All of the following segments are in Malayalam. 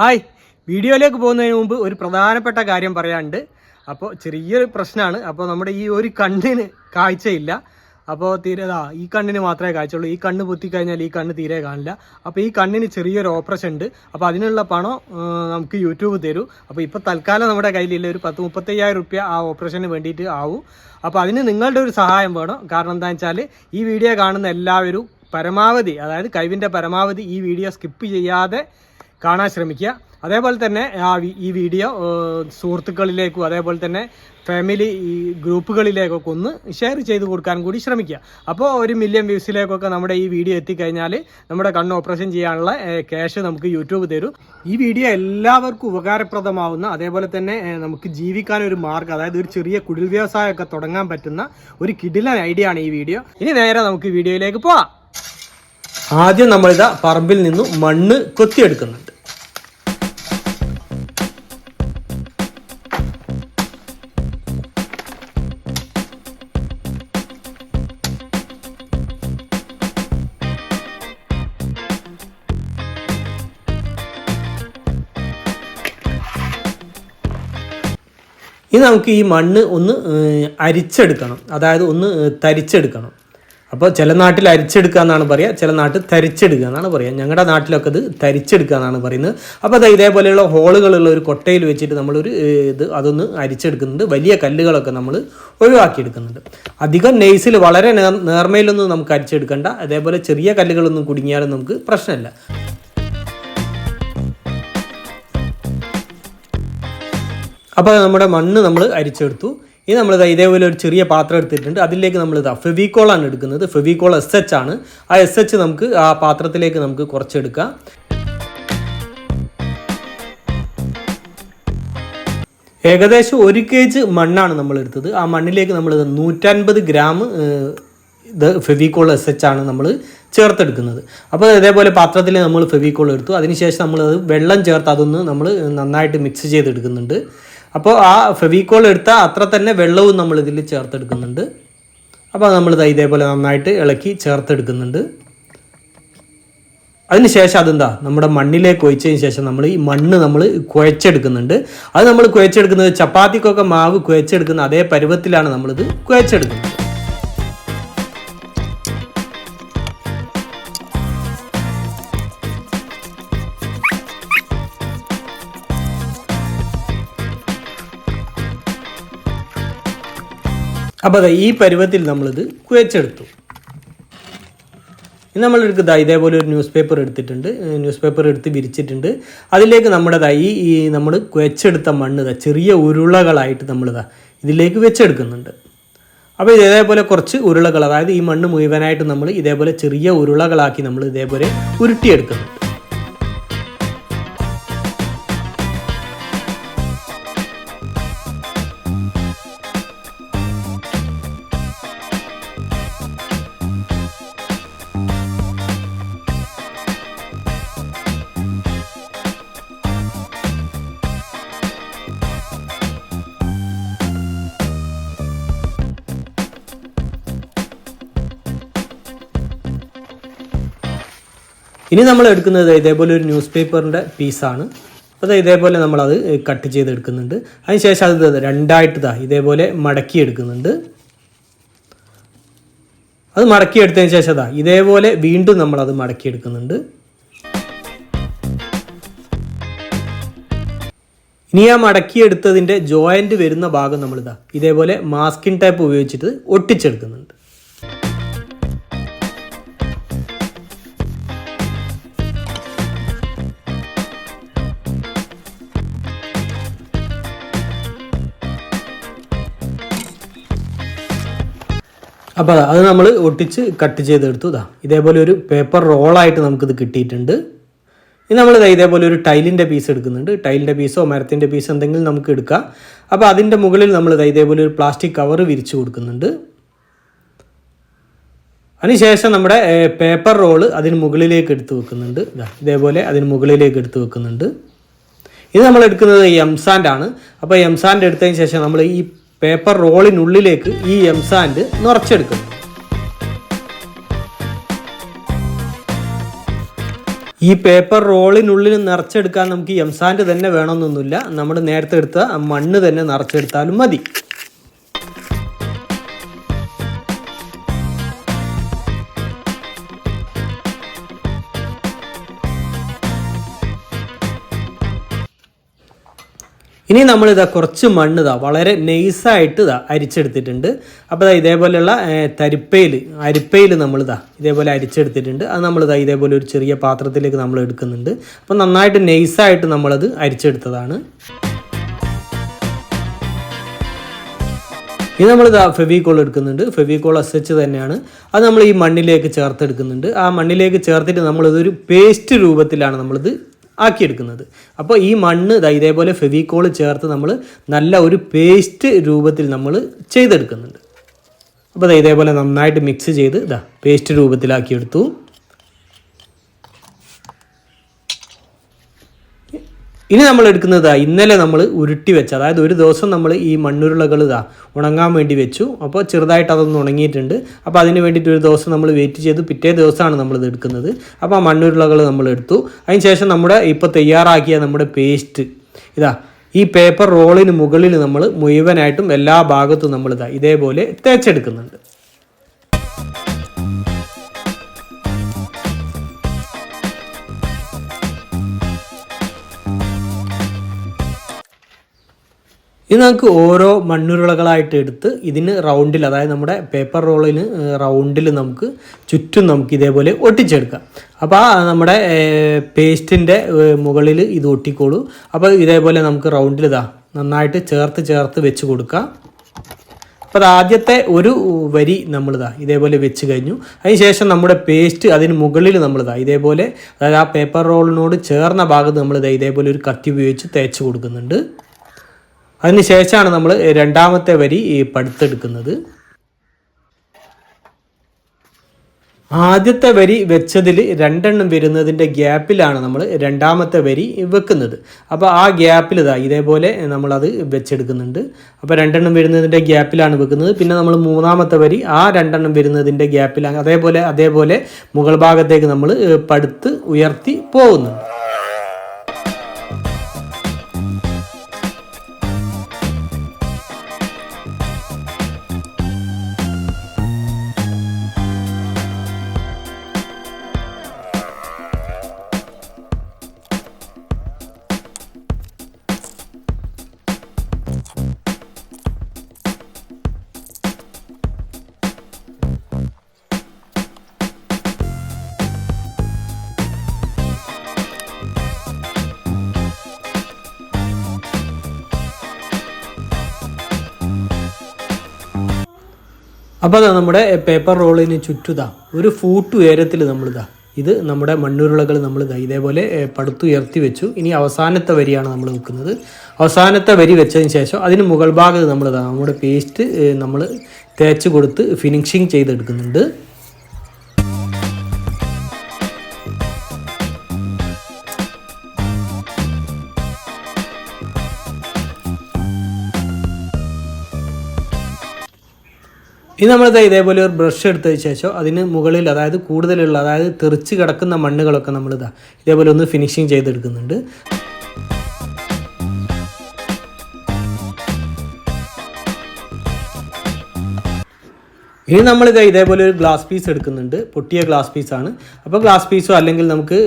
ഹായ്. വീഡിയോയിലേക്ക് പോകുന്നതിന് മുമ്പ് ഒരു പ്രധാനപ്പെട്ട കാര്യം പറയാനുണ്ട്. അപ്പോൾ ചെറിയൊരു പ്രശ്നമാണ് അപ്പോൾ നമ്മുടെ ഈ ഒരു കണ്ണിന് കാഴ്ചയില്ല. അപ്പോൾ തീരെ ഈ കണ്ണിന് മാത്രമേ കാഴ്ചയുള്ളൂ. ഈ കണ്ണ് പൊത്തിക്കഴിഞ്ഞാൽ ഈ കണ്ണ് തീരെ കാണില്ല. അപ്പോൾ ഈ കണ്ണിന് ചെറിയൊരു ഓപ്പറേഷൻ ഉണ്ട്. അപ്പോൾ അതിനുള്ള പണം നമുക്ക് യൂട്യൂബ് തരൂ. അപ്പോൾ ഇപ്പോൾ തൽക്കാലം നമ്മുടെ കയ്യിലില്ല. ഒരു പത്ത് മുപ്പത്തയ്യായിരം റുപ്യ ആ ഓപ്പറേഷന് വേണ്ടിയിട്ട് ആവും. അപ്പോൾ അതിന് നിങ്ങളുടെ ഒരു സഹായം വേണം. കാരണം എന്താണെന്ന് വെച്ചാൽ ഈ വീഡിയോ കാണുന്ന എല്ലാവരും പരമാവധി അതായത് കഴിവിന്റെ പരമാവധി ഈ വീഡിയോ സ്കിപ്പ് ചെയ്യാതെ കാണാൻ ശ്രമിക്കുക. അതേപോലെ തന്നെ ആ ഈ വീഡിയോ സുഹൃത്തുക്കളിലേക്കും അതേപോലെ തന്നെ ഫാമിലി ഗ്രൂപ്പുകളിലേക്കൊക്കെ ഒന്ന് ഷെയർ ചെയ്ത് കൊടുക്കാൻ കൂടി ശ്രമിക്കുക. അപ്പോൾ ഒരു മില്യൺ വ്യൂസിലേക്കൊക്കെ നമ്മുടെ ഈ വീഡിയോ എത്തിക്കഴിഞ്ഞാൽ നമ്മുടെ കണ്ണ് ഓപ്പറേഷൻ ചെയ്യാനുള്ള ക്യാഷ് നമുക്ക് യൂട്യൂബ് തരും. ഈ വീഡിയോ എല്ലാവർക്കും ഉപകാരപ്രദമാവുന്ന അതേപോലെ തന്നെ നമുക്ക് ജീവിക്കാൻ ഒരു മാർഗം അതായത് ഒരു ചെറിയ കുടിൽ വ്യവസായമൊക്കെ തുടങ്ങാൻ പറ്റുന്ന ഒരു കിടിലൻ ഐഡിയ ആണ് ഈ വീഡിയോ. ഇനി നേരെ നമുക്ക് വീഡിയോയിലേക്ക് പോവാം. ആദ്യം നമ്മളിതാ പറമ്പിൽ നിന്നും മണ്ണ് കൊത്തിയെടുക്കുന്നുണ്ട്. ഇനി നമുക്ക് ഈ മണ്ണ് ഒന്ന് അരിച്ചെടുക്കണം. അതായത് ഒന്ന് തരിച്ചെടുക്കണം. അപ്പോൾ ചില നാട്ടിൽ അരിച്ചെടുക്കുക എന്നാണ് പറയുക ചില നാട്ടിൽ തരിച്ചെടുക്കുക എന്നാണ് പറയുക ഞങ്ങളുടെ നാട്ടിലൊക്കെ ഇത് തരിച്ചെടുക്കുക എന്നാണ് പറയുന്നത്. അപ്പോൾ അത് ഇതേപോലെയുള്ള ഹോളുകളുള്ള ഒരു കൊട്ടയിൽ വെച്ചിട്ട് നമ്മളൊരു ഇത് അതൊന്ന് അരിച്ചെടുക്കുന്നുണ്ട് വലിയ കല്ലുകളൊക്കെ നമ്മൾ ഒഴിവാക്കിയെടുക്കുന്നുണ്ട്. അധികം നെയ്സിൽ വളരെ നേർ നേർമയിലൊന്നും നമുക്ക് അരിച്ചെടുക്കണ്ട. അതേപോലെ ചെറിയ കല്ലുകളൊന്നും കുടുങ്ങിയാലും നമുക്ക് പ്രശ്നമില്ല. അപ്പോൾ നമ്മുടെ മണ്ണ് നമ്മൾ അരിച്ചെടുത്തു. ഇനി നമ്മൾ ഇതേപോലെ ഒരു ചെറിയ പാത്രം എടുത്തിട്ടുണ്ട്. അതിലേക്ക് നമ്മൾ ഇതാ ഫെവിക്കോളാണ് എടുക്കുന്നത്. ഫെവിക്കോൾ എസ് എച്ച് ആണ്. ആ എസ് എച്ച് നമുക്ക് ആ പാത്രത്തിലേക്ക് നമുക്ക് കുറച്ചെടുക്കാം ഏകദേശം ഒരു കെ ജി മണ്ണാണ് നമ്മൾ എടുത്തത്. ആ മണ്ണിലേക്ക് നമ്മൾ നൂറ്റൻപത് ഗ്രാം ഇത് ഫെവിക്കോൾ എസ് എച്ച് ആണ് നമ്മൾ ചേർത്തെടുക്കുന്നത്. അപ്പോൾ ഇതേപോലെ പാത്രത്തിൽ നമ്മൾ ഫെവിക്കോൾ എടുത്തു. അതിനുശേഷം നമ്മൾ വെള്ളം ചേർത്ത് അതൊന്ന് നമ്മൾ നന്നായിട്ട് മിക്സ് ചെയ്തെടുക്കുന്നുണ്ട്. അപ്പോൾ ആ ഫെവിക്കോൾ എടുത്ത അത്ര തന്നെ വെള്ളവും നമ്മൾ ഇതിൽ ചേർത്തെടുക്കുന്നുണ്ട്. അപ്പോൾ നമ്മൾ ഇത് ഇതേപോലെ നന്നായിട്ട് ഇളക്കി ചേർത്തെടുക്കുന്നുണ്ട്. അതിനുശേഷം അതെന്താ? നമ്മുടെ മണ്ണിലേക്ക് ഒഴിച്ചതിന് ശേഷം നമ്മൾ ഈ മണ്ണ് നമ്മൾ കുഴച്ചെടുക്കുന്നുണ്ട്. അത് നമ്മൾ കുഴച്ചെടുക്കുന്നത് ചപ്പാത്തിക്കൊക്കെ മാവ് കുഴച്ചെടുക്കുന്ന അതേ പരുവത്തിലാണ് നമ്മളിത് കുഴച്ചെടുക്കുന്നത്. അപ്പോൾ അതെ ഈ പരുവത്തിൽ നമ്മളിത് കുഴച്ചെടുത്തു. ഇനി നമ്മൾ എടുക്കുക ഇതേപോലെ ഒരു ന്യൂസ് പേപ്പർ എടുത്തിട്ടുണ്ട്. ന്യൂസ് പേപ്പർ എടുത്ത് വിരിച്ചിട്ടുണ്ട്. അതിലേക്ക് നമ്മുടെ ദാ ഈ നമ്മൾ കുഴച്ചെടുത്ത മണ്ണ് ദാ ചെറിയ ഉരുളകളായിട്ട് നമ്മളിതാ ഇതിലേക്ക് വെച്ചെടുക്കുന്നുണ്ട്. അപ്പോൾ ഇത് ഇതേപോലെ കുറച്ച് ഉരുളകൾ അതായത് ഈ മണ്ണ് മുഴുവനായിട്ട് നമ്മൾ ഇതേപോലെ ചെറിയ ഉരുളകളാക്കി നമ്മൾ ഇതേപോലെ ഉരുട്ടിയെടുക്കുന്നുണ്ട് ഇനി നമ്മൾ എടുക്കുന്നത് ഇതേപോലെ ഒരു ന്യൂസ് പേപ്പറിന്റെ പീസാണ് അത് ഇതേപോലെ നമ്മളത് കട്ട് ചെയ്തെടുക്കുന്നുണ്ട് അതിനുശേഷം അത് രണ്ടായിട്ട് ഇതാ ഇതേപോലെ മടക്കി എടുക്കുന്നുണ്ട്. അത് മടക്കി എടുത്തതിന് ശേഷം അതാ ഇതേപോലെ വീണ്ടും നമ്മളത് മടക്കി എടുക്കുന്നുണ്ട്. ഇനി ആ മടക്കിയെടുത്തതിന്റെ ജോയിന്റ് വരുന്ന ഭാഗം നമ്മളിതാ ഇതേപോലെ മാസ്കിൻ ടൈപ്പ് ഉപയോഗിച്ചിട്ട് ഒട്ടിച്ചെടുക്കുന്നുണ്ട്. അപ്പോൾ അതാ, നമ്മൾ ഒട്ടിച്ച് കട്ട് ചെയ്തെടുത്തു. ഇതാ ഇതേപോലെ ഒരു പേപ്പർ റോളായിട്ട് നമുക്കിത് കിട്ടിയിട്ടുണ്ട്. ഇനി നമ്മൾ ഇതേപോലെ ഒരു ടൈലിന്റെ പീസ് എടുക്കുന്നുണ്ട്. ടൈലിന്റെ പീസോ മരത്തിന്റെ പീസോ എന്തെങ്കിലും നമുക്ക് എടുക്കാം. അപ്പോൾ അതിന്റെ മുകളിൽ നമ്മൾ ഇതേപോലെ ഒരു പ്ലാസ്റ്റിക് കവർ വിരിച്ചു കൊടുക്കുന്നുണ്ട്. അതിനുശേഷം നമ്മുടെ പേപ്പർ റോൾ അതിന് മുകളിലേക്ക് എടുത്ത് വെക്കുന്നുണ്ട്. ഇതാ ഇതേപോലെ അതിന് മുകളിലേക്ക് എടുത്ത് വെക്കുന്നുണ്ട്. ഇത് നമ്മൾ എടുക്കുന്നത് എംസാൻഡ് ആണ്. അപ്പോൾ എംസാൻഡ് എടുത്തതിന് ശേഷം നമ്മൾ ഈ പേപ്പർ റോളിനുള്ളിലേക്ക് ഈ എം സാൻഡ് നിറച്ചെടുക്കും ഈ പേപ്പർ റോളിനുള്ളിൽ നിറച്ചെടുക്കാൻ നമുക്ക് എം സാൻഡ് തന്നെ വേണമെന്നൊന്നുമില്ല. നമ്മൾ നേരത്തെ എടുത്ത മണ്ണ് തന്നെ നിറച്ചെടുത്താലും മതി. ഇനി നമ്മൾ ഇതാ കുറച്ച് മണ്ണ് ഇതാ വളരെ നൈസായിട്ട് ഇതാ അരിച്ചെടുത്തിട്ടുണ്ട്. അപ്പോൾ ഇതാ ഇതേപോലെയുള്ള തരിപ്പയിൽ അരിപ്പയിൽ നമ്മളിതാ ഇതേപോലെ അരിച്ചെടുത്തിട്ടുണ്ട്. അത് നമ്മളിതാ ഇതേപോലെ ഒരു ചെറിയ പാത്രത്തിലേക്ക് നമ്മൾ എടുക്കുന്നുണ്ട്. അപ്പോൾ നന്നായിട്ട് നൈസായിട്ട് നമ്മളത് അരിച്ചെടുത്തതാണ്. ഇനി നമ്മളിതാ ഫെവിക്കോൾ എടുക്കുന്നുണ്ട്. ഫെവിക്കോൾ എസ് എച്ച് തന്നെയാണ്. അത് നമ്മൾ ഈ മണ്ണിലേക്ക് ചേർത്തെടുക്കുന്നുണ്ട്. ആ മണ്ണിലേക്ക് ചേർത്തിട്ട് നമ്മളിതൊരു പേസ്റ്റ് രൂപത്തിലാണ് നമ്മളിത് ആക്കിയെടുക്കുന്നത്. അപ്പോൾ ഈ മണ്ണ് ഇതാ ഇതേപോലെ ഫെവിക്കോൾ ചേർത്ത് നമ്മൾ നല്ല ഒരു പേസ്റ്റ് രൂപത്തിൽ നമ്മൾ ചെയ്തെടുക്കുന്നുണ്ട്. അപ്പോൾ ഇതേപോലെ നന്നായിട്ട് മിക്സ് ചെയ്ത് ഇതാ പേസ്റ്റ് രൂപത്തിലാക്കിയെടുത്തു. ഇനി നമ്മൾ എടുക്കുന്നത് ഇന്നലെ നമ്മൾ ഉരുട്ടി വെച്ച അതായത് ഒരു ദിവസം നമ്മൾ ഈ മണ്ണുരുളകൾ ഇതാ ഉണങ്ങാൻ വേണ്ടി വെച്ചു. അപ്പോൾ ചെറുതായിട്ട് അതൊന്ന് ഉണങ്ങിയിട്ടുണ്ട്. അപ്പോൾ അതിന് വേണ്ടിയിട്ട് ഒരു ദിവസം നമ്മൾ വെയിറ്റ് ചെയ്ത്. പിറ്റേ ദിവസമാണ് നമ്മളിത് എടുക്കുന്നത്. അപ്പോൾ ആ മണ്ണുരുളകൾ നമ്മൾ എടുത്തു. അതിന് ശേഷം നമ്മുടെ ഇപ്പോൾ തയ്യാറാക്കിയ നമ്മുടെ പേസ്റ്റ് ഇതാ ഈ പേപ്പർ റോളിന് മുകളിൽ നമ്മൾ മുഴുവനായിട്ടും എല്ലാ ഭാഗത്തും നമ്മളിതാ ഇതേപോലെ തേച്ചെടുക്കുന്നുണ്ട്. ഇത് നമുക്ക് ഓരോ മണ്ണുരുളകളായിട്ട് എടുത്ത് ഇതിന് റൗണ്ടിൽ അതായത് നമ്മുടെ പേപ്പർ റോളിന് റൗണ്ടിൽ നമുക്ക് ചുറ്റും നമുക്ക് ഇതേപോലെ ഒട്ടിച്ചെടുക്കാം. അപ്പോൾ ആ നമ്മുടെ പേസ്റ്റിന്റെ മുകളിൽ ഇത് ഒട്ടിക്കോളൂ. അപ്പോൾ ഇതേപോലെ നമുക്ക് റൗണ്ടിൽ ഇതാ നന്നായിട്ട് ചേർത്ത് ചേർത്ത് വെച്ച് കൊടുക്കാം. അപ്പോൾ ആദ്യത്തെ ഒരു വരി നമ്മളിതാ ഇതേപോലെ വെച്ച് കഴിഞ്ഞു. അതിനുശേഷം നമ്മുടെ പേസ്റ്റ് അതിന് മുകളിൽ നമ്മളിതാ ഇതേപോലെ അതായത് ആ പേപ്പർ റോളിനോട് ചേർന്ന ഭാഗത്ത് നമ്മളിതാ ഇതേപോലെ ഒരു കത്തി ഉപയോഗിച്ച് തേച്ച് കൊടുക്കുന്നുണ്ട്. അതിന് ശേഷമാണ് നമ്മൾ രണ്ടാമത്തെ വരി ഈ പടുത്തെടുക്കുന്നത്. ആദ്യത്തെ വരി വെച്ചതിൽ രണ്ടെണ്ണം വരുന്നതിന്റെ ഗ്യാപ്പിലാണ് നമ്മൾ രണ്ടാമത്തെ വരി വെക്കുന്നത്. അപ്പോൾ ആ ഗ്യാപ്പിൽ ഇതാ ഇതേപോലെ നമ്മളത് വെച്ചെടുക്കുന്നുണ്ട്. അപ്പോൾ രണ്ടെണ്ണം വരുന്നതിന്റെ ഗ്യാപ്പിലാണ് വെക്കുന്നത്. പിന്നെ നമ്മൾ മൂന്നാമത്തെ വരി ആ രണ്ടെണ്ണം വരുന്നതിന്റെ ഗ്യാപ്പിലാണ്. അതേപോലെ അതേപോലെ മുകൾ ഭാഗത്തേക്ക് നമ്മൾ പടുത്ത് ഉയർത്തി പോകുന്നുണ്ട് അപ്പോൾ അതാ നമ്മുടെ പേപ്പർ റോളിന് ചുറ്റുതാ. ഒരു ഫൂട്ട് ഉയരത്തിൽ നമ്മളിതാ. ഇത് നമ്മുടെ മണ്ണുരുളകൾ നമ്മൾ ഇതേപോലെ പടുത്തുയർത്തി വെച്ചു. ഇനി അവസാനത്തെ വരിയാണ് നമ്മൾ വെക്കുന്നത്. അവസാനത്തെ വരി വെച്ചതിന് ശേഷം അതിന് മുകൾ ഭാഗത്ത് നമ്മളിതാ നമ്മുടെ പേസ്റ്റ് നമ്മൾ തേച്ച് കൊടുത്ത് ഫിനിഷിങ് ചെയ്തെടുക്കുന്നുണ്ട്. ഇനി നമ്മൾ ഇതേപോലെ ഒരു ബ്രഷ് എടുത്തതിന് ശേഷം അതിന് മുകളിൽ അതായത് കൂടുതലുള്ള അതായത് തെറിച്ച് കിടക്കുന്ന മണ്ണുകളൊക്കെ നമ്മളിതാ ഇതേപോലെ ഒന്ന് ഫിനിഷിങ് ചെയ്തെടുക്കുന്നുണ്ട്. ഇനി നമ്മൾ ഇതേപോലെ ഒരു ഗ്ലാസ് പീസ് എടുക്കുന്നുണ്ട്. പൊട്ടിയ ഗ്ലാസ് പീസാണ് അപ്പോൾ ഗ്ലാസ് പീസോ അല്ലെങ്കിൽ നമുക്ക്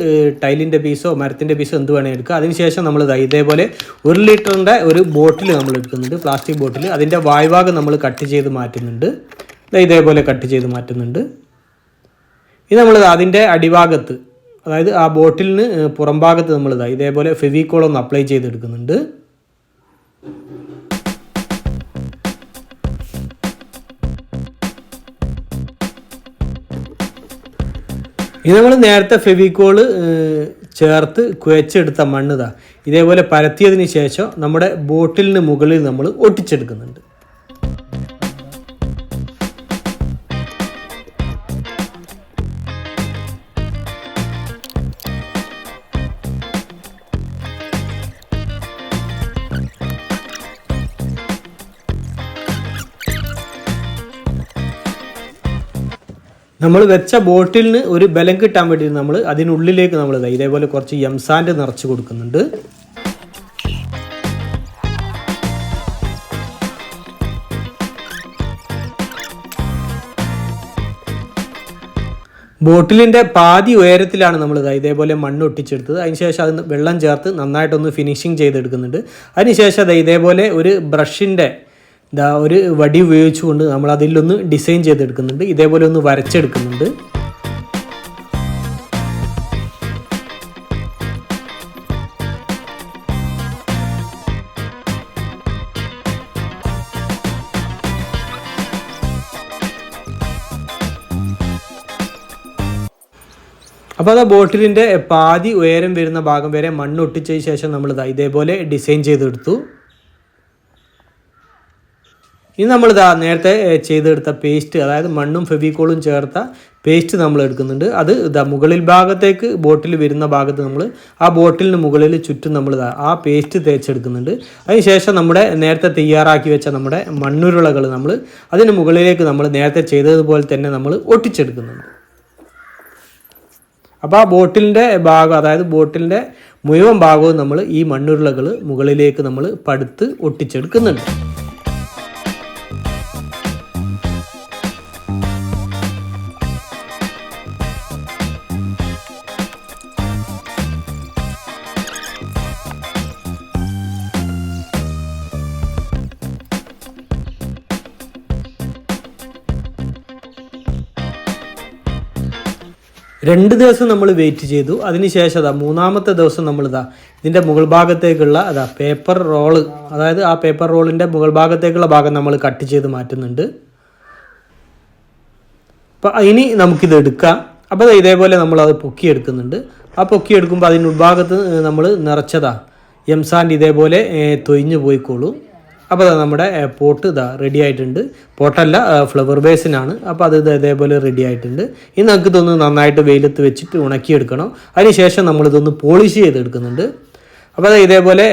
ടൈലിന്റെ പീസോ മരത്തിന്റെ പീസോ എന്ത് വേണമെങ്കിൽ എടുക്കുക അതിനുശേഷം നമ്മൾ ഇതാ ഇതേപോലെ ഒരു ലിറ്ററിന്റെ ഒരു ബോട്ടിൽ നമ്മൾ എടുക്കുന്നുണ്ട്. പ്ലാസ്റ്റിക് ബോട്ടിൽ അതിന്റെ വായ്ഭാഗം നമ്മൾ കട്ട് ചെയ്ത് മാറ്റുന്നുണ്ട്. ഇതേപോലെ കട്ട് ചെയ്ത് മാറ്റുന്നുണ്ട്. ഇത് നമ്മൾ അതിന്റെ അടിഭാഗത്ത് അതായത് ആ ബോട്ടിലിന് പുറംഭാഗത്ത് നമ്മളിതാ ഇതേപോലെ ഫെവിക്കോൾ ഒന്ന് അപ്ലൈ ചെയ്തെടുക്കുന്നുണ്ട്. ഇത് നമ്മൾ നേരത്തെ ഫെവിക്കോൾ ചേർത്ത് കുഴച്ചെടുത്ത മണ്ണിതാ ഇതേപോലെ പരത്തിയതിന് ശേഷം നമ്മുടെ ബോട്ടിലിന് മുകളിൽ നമ്മൾ ഒട്ടിച്ചെടുക്കുന്നുണ്ട്. നമ്മൾ വെച്ച ബോട്ടിലിന് ഒരു ബലം കിട്ടാൻ വേണ്ടി നമ്മൾ അതിനുള്ളിലേക്ക് നമ്മൾ ഇതേപോലെ കുറച്ച് യംസാൻഡ് നിറച്ച് കൊടുക്കുന്നുണ്ട്. ബോട്ടിലിന്റെ പാതി ഉയരത്തിലാണ് നമ്മൾ ഇതേപോലെ മണ്ണ് ഒട്ടിച്ചെടുത്തത്. അതിനുശേഷം അത് വെള്ളം ചേർത്ത് നന്നായിട്ടൊന്ന് ഫിനിഷിങ് ചെയ്തെടുക്കുന്നുണ്ട്. അതിനുശേഷം അത് ഇതേപോലെ ഒരു ബ്രഷിന്റെ ഇതാ ഒരു വടി ഉപയോഗിച്ചുകൊണ്ട് നമ്മൾ അതിലൊന്ന് ഡിസൈൻ ചെയ്തെടുക്കുന്നുണ്ട്. ഇതേപോലെ ഒന്ന് വരച്ചെടുക്കുന്നുണ്ട്. അപ്പോൾ അത് ബോട്ടിലിന്റെ പാതി ഉയരം വരുന്ന ഭാഗം വരെ മണ്ണ് ഒട്ടിച്ചതിന് ശേഷം നമ്മൾ ഇതാ ഇതേപോലെ ഡിസൈൻ ചെയ്തെടുത്തു. ഇനി നമ്മൾ ഇതാ നേരത്തെ ചെയ്തെടുത്ത പേസ്റ്റ് അതായത് മണ്ണും ഫെവിക്കോളും ചേർത്ത പേസ്റ്റ് നമ്മൾ എടുക്കുന്നുണ്ട്. അത് ഇതാ മുകളിൽ ഭാഗത്തേക്ക് ബോട്ടിൽ വരുന്ന ഭാഗത്ത് നമ്മൾ ആ ബോട്ടിലിന് മുകളിൽ ചുറ്റും നമ്മൾ ആ പേസ്റ്റ് തേച്ചെടുക്കുന്നുണ്ട്. അതിനുശേഷം നമ്മുടെ നേരത്തെ തയ്യാറാക്കി വെച്ച നമ്മുടെ മണ്ണുരുളകൾ നമ്മൾ അതിന് മുകളിലേക്ക് നമ്മൾ നേരത്തെ ചെയ്തതുപോലെ തന്നെ നമ്മൾ ഒട്ടിച്ചെടുക്കുന്നുണ്ട്. അപ്പോൾ ആ ബോട്ടിലിന്റെ ഭാഗം അതായത് ബോട്ടിലിന്റെ മുഴുവൻ ഭാഗവും നമ്മൾ ഈ മണ്ണുരുളകൾ മുകളിലേക്ക് നമ്മൾ പടുത്ത് ഒട്ടിച്ചെടുക്കുന്നുണ്ട്. രണ്ട് ദിവസം നമ്മൾ വെയിറ്റ് ചെയ്തു. അതിനുശേഷം അതാ മൂന്നാമത്തെ ദിവസം നമ്മൾ ഇതാ ഇതിന്റെ മുകൾ ഭാഗത്തേക്കുള്ള അതാ പേപ്പർ റോൾ അതായത് ആ പേപ്പർ റോളിന്റെ മുകൾ ഭാഗത്തേക്കുള്ള ഭാഗം നമ്മൾ കട്ട് ചെയ്ത് മാറ്റുന്നുണ്ട്. അപ്പം ഇനി നമുക്കിത് എടുക്കാം. അപ്പോൾ ഇതേപോലെ നമ്മൾ അത് പൊക്കിയെടുക്കുന്നുണ്ട്. ആ പൊക്കിയെടുക്കുമ്പോൾ അതിന് ഉൾഭാഗത്ത് നമ്മൾ നിറച്ചതാ എംസാൻഡ് ഇതേപോലെ തൊയിഞ്ഞു പോയിക്കോളൂ. അപ്പോൾ അത് നമ്മുടെ പോട്ട് ഇതാ റെഡി ആയിട്ടുണ്ട്. പോട്ടല്ല ഫ്ലവർ ബേസിനാണ് അപ്പോൾ അത് ഇതേപോലെ റെഡി ആയിട്ടുണ്ട്. ഇനി നമുക്ക് ഇതൊന്ന് നന്നായിട്ട് വെയിലത്ത് വെച്ചിട്ട് ഉണക്കിയെടുക്കണം. അതിനുശേഷം നമ്മളിതൊന്ന് പോളിഷ് ചെയ്തെടുക്കുന്നുണ്ട്. അപ്പോൾ ഇതേപോലെ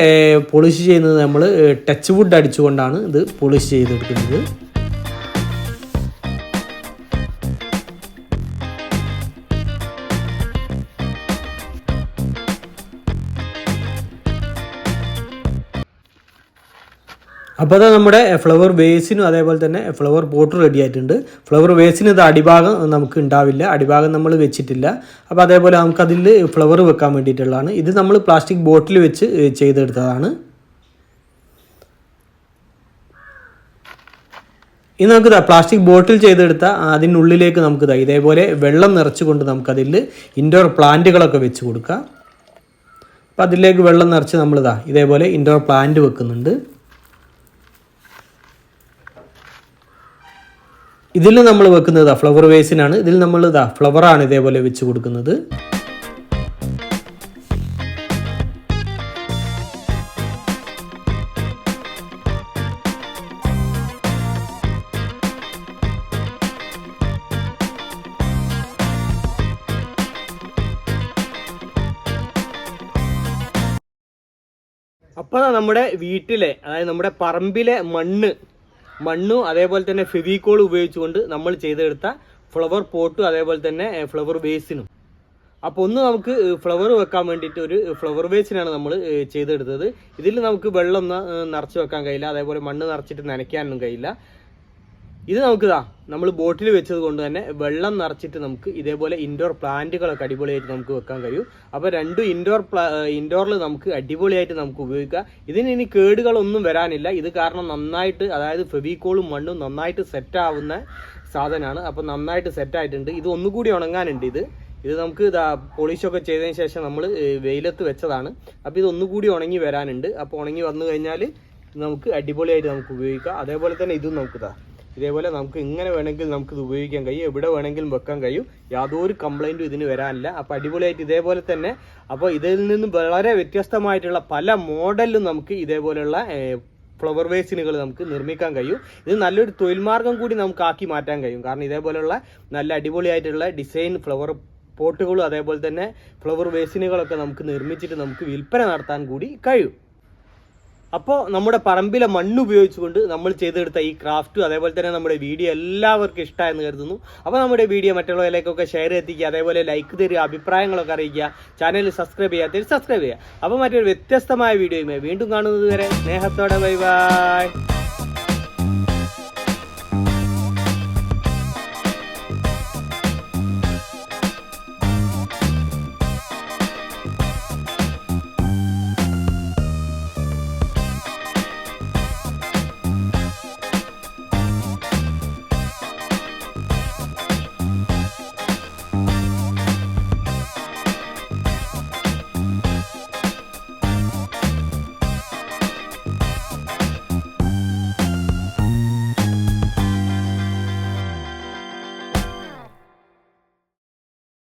പോളിഷ് ചെയ്യുന്നത് നമ്മൾ ടച്ച് വുഡ് അടിച്ചുകൊണ്ടാണ് ഇത് പോളിഷ് ചെയ്തെടുക്കുന്നത്. അപ്പോൾ അത് നമ്മുടെ ഫ്ലവർ വേസിനും അതേപോലെ തന്നെ ഫ്ലവർ പോട്ട് റെഡി ആയിട്ടുണ്ട്. ഫ്ലവർ വേസിന് ഇത് അടിഭാഗം നമുക്ക് ഉണ്ടാവില്ല. അടിഭാഗം നമ്മൾ വെച്ചിട്ടില്ല. അപ്പോൾ അതേപോലെ നമുക്കതിൽ ഫ്ലവർ വെക്കാൻ വേണ്ടിയിട്ടുള്ളതാണ്. ഇത് നമ്മൾ പ്ലാസ്റ്റിക് ബോട്ടിൽ വെച്ച് ചെയ്തെടുത്തതാണ്. ഇനി നമുക്ക് പ്ലാസ്റ്റിക് ബോട്ടിൽ ചെയ്തെടുത്ത അതിനുള്ളിലേക്ക് നമുക്ക് ഇതാ ഇതേപോലെ വെള്ളം നിറച്ചുകൊണ്ട് നമുക്കതിൽ ഇൻഡോർ പ്ലാന്റുകളൊക്കെ വെച്ച് കൊടുക്കാം. അപ്പോൾ അതിലേക്ക് വെള്ളം നിറച്ച് നമ്മളിതാ ഇതേപോലെ ഇൻഡോർ പ്ലാന്റ് വെക്കുന്നുണ്ട്. ഇതിൽ നമ്മൾ വെക്കുന്നത് ഫ്ലവർ വേസിനാണ്. ഇതിൽ നമ്മൾ ഇതാ ഫ്ലവറാണ് ഇതേപോലെ വെച്ച് കൊടുക്കുന്നത്. അപ്പോൾ നമ്മുടെ വീട്ടിലെ അതായത് നമ്മുടെ പറമ്പിലെ മണ്ണ് മണ്ണും അതേപോലെ തന്നെ ഫെവിക്കോൾ ഉപയോഗിച്ചുകൊണ്ട് നമ്മൾ ചെയ്തെടുത്ത ഫ്ലവർ പോട്ടും അതേപോലെ തന്നെ ഫ്ലവർ വേസിനും അപ്പോൾ ഒന്ന് നമുക്ക് ഫ്ലവർ വെക്കാൻ വേണ്ടിയിട്ട് ഒരു ഫ്ലവർ വേസിനാണ് നമ്മൾ ചെയ്തെടുത്തത്. ഇതിൽ നമുക്ക് വെള്ളം നിറച്ച് വെക്കാൻ കഴിയില്ല. അതേപോലെ മണ്ണ് നിറച്ചിട്ട് നനയ്ക്കാനൊന്നും കഴിയില്ല. ഇത് നമുക്ക് ഇതാ നമ്മൾ ബോട്ടിൽ വെച്ചത് കൊണ്ട് തന്നെ വെള്ളം നിറച്ചിട്ട് നമുക്ക് ഇതേപോലെ ഇൻഡോർ പ്ലാന്റുകളൊക്കെ അടിപൊളിയായിട്ട് നമുക്ക് വെക്കാൻ കഴിയും. അപ്പോൾ രണ്ടും ഇൻഡോർ ഇൻഡോറിൽ നമുക്ക് അടിപൊളിയായിട്ട് നമുക്ക് ഉപയോഗിക്കാം. ഇതിന് ഇനി കേടുകളൊന്നും വരാനില്ല. ഇത് കാരണം നന്നായിട്ട് അതായത് ഫെവിക്കോളും മണ്ണും നന്നായിട്ട് സെറ്റ് ആവുന്ന സാധനമാണ്. അപ്പോൾ നന്നായിട്ട് സെറ്റ് ആയിട്ടുണ്ട്. ഇത് ഒന്നുകൂടി ഉണങ്ങാനുണ്ട് ഇത്. ഇത് നമുക്ക് ഇതാ പോളിഷൊക്കെ ചെയ്തതിന് ശേഷം നമ്മൾ വെയിലത്ത് വെച്ചതാണ്. അപ്പോൾ ഇത് ഒന്നുകൂടി ഉണങ്ങി വരാനുണ്ട്. അപ്പോൾ ഉണങ്ങി വന്നു കഴിഞ്ഞാൽ നമുക്ക് അടിപൊളിയായിട്ട് നമുക്ക് ഉപയോഗിക്കാം. അതേപോലെ തന്നെ ഇതും നമുക്ക് ഇതാ ഇതേപോലെ നമുക്ക് ഇങ്ങനെ വേണമെങ്കിൽ നമുക്ക് ഇത് ഉപയോഗിക്കാൻ കഴിയും എവിടെ വേണമെങ്കിലും വെക്കാൻ കഴിയും. യാതൊരു കംപ്ലൈന്റും ഇതിന് വരാനില്ല. അപ്പോൾ അടിപൊളിയായിട്ട് ഇതേപോലെ തന്നെ അപ്പോൾ ഇതിൽ നിന്ന് വളരെ വ്യത്യസ്തമായിട്ടുള്ള പല മോഡലിലും നമുക്ക് ഇതേപോലെയുള്ള ഫ്ലവർ വേസിനുകൾ നമുക്ക് നിർമ്മിക്കാൻ കഴിയും. ഇത് നല്ലൊരു തൊഴിൽ മാർഗം കൂടി നമുക്ക് ആക്കി മാറ്റാൻ കഴിയും. കാരണം ഇതേപോലെയുള്ള നല്ല അടിപൊളിയായിട്ടുള്ള ഡിസൈൻ ഫ്ലവർ പോട്ടുകളും അതേപോലെ തന്നെ ഫ്ലവർ വേസിനുകളൊക്കെ നമുക്ക് നിർമ്മിച്ചിട്ട് നമുക്ക് വിൽപ്പന നടത്താൻ കൂടി കഴിയും. അപ്പോൾ നമ്മുടെ പറമ്പിലെ മണ്ണ് ഉപയോഗിച്ചുകൊണ്ട് നമ്മൾ ചെയ്തെടുത്ത ഈ ക്രാഫ്റ്റും അതേപോലെ തന്നെ നമ്മുടെ വീഡിയോ എല്ലാവർക്കും ഇഷ്ടമായെന്ന് കരുതുന്നു. അപ്പോൾ നമ്മുടെ വീഡിയോ മറ്റുള്ളവരിലേക്കൊക്കെ ഷെയർ എത്തിക്കുക അതേപോലെ ലൈക്ക് തരിക അഭിപ്രായങ്ങളൊക്കെ അറിയിക്കുക ചാനൽ സബ്സ്ക്രൈബ് ചെയ്യാത്തവർ സബ്സ്ക്രൈബ് ചെയ്യുക. അപ്പോൾ മറ്റൊരു വ്യത്യസ്തമായ വീഡിയോയുമായി വീണ്ടും കാണുന്നത് വരെ സ്നേഹത്തോടെ ബൈ ബൈ